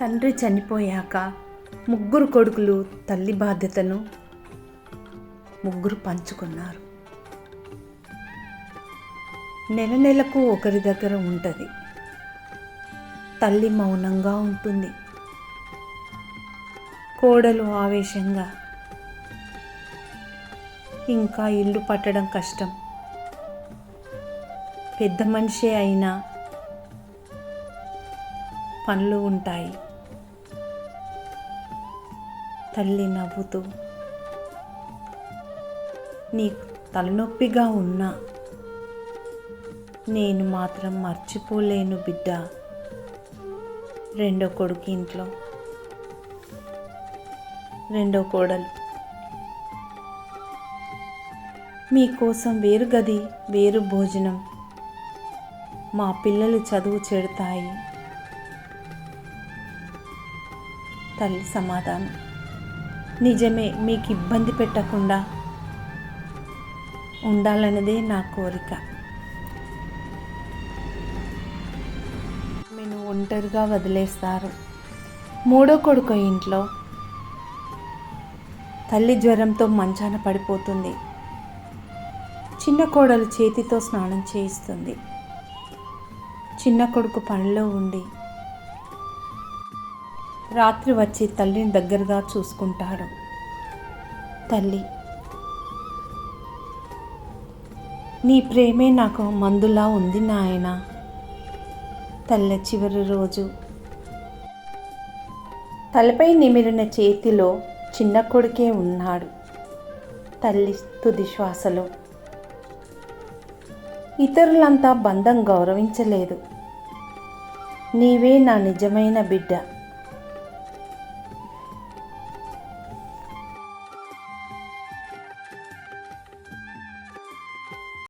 తండ్రి చనిపోయాక ముగ్గురు కొడుకులు తల్లి బాధ్యతను ముగ్గురు పంచుకున్నారు. నెల నెలకు ఒకరి దగ్గర ఉంటుంది. తల్లి మౌనంగా ఉంటుంది. కోడలు ఆవేశంగా ఇంకా ఇల్లు పట్టడం కష్టం. పెద్ద మనిషి అయినా పనులు ఉంటాయి. తల్లి నవ్వుతూ నీకు తలనొప్పిగా ఉన్నా నేను మాత్రం మర్చిపోలేను బిడ్డ. రెండో కొడుకు ఇంట్లో. రెండో కోడలు. మీకోసం వేరు గది వేరు భోజనం. మా పిల్లలు చదువు చెడతాయి తల్లి సమాధానం. నిజమే మీకు ఇబ్బంది పెట్టకుండా ఉండాలన్నదే నా కోరిక. నేను ఒంటరిగా వదిలేస్తారు. మూడో కొడుకు ఇంట్లో తల్లి జ్వరంతో మంచాన పడిపోతుంది. చిన్న కోడలు చేతితో స్నానం చేయిస్తుంది. చిన్న కొడుకు పనిలో ఉండి రాత్రి వచ్చి తల్లిని దగ్గరగా చూసుకుంటాడు. తల్లి నీ ప్రేమే నాకు మందులా ఉంది నాయన. తల్లి చివరి రోజు తలపై నిమిరిన చేతిలో చిన్న కొడుకే ఉన్నాడు. తల్లి తుది శ్వాసలో. ఇతరులంతా బంధం గౌరవించలేదు. నీవే నా నిజమైన బిడ్డ.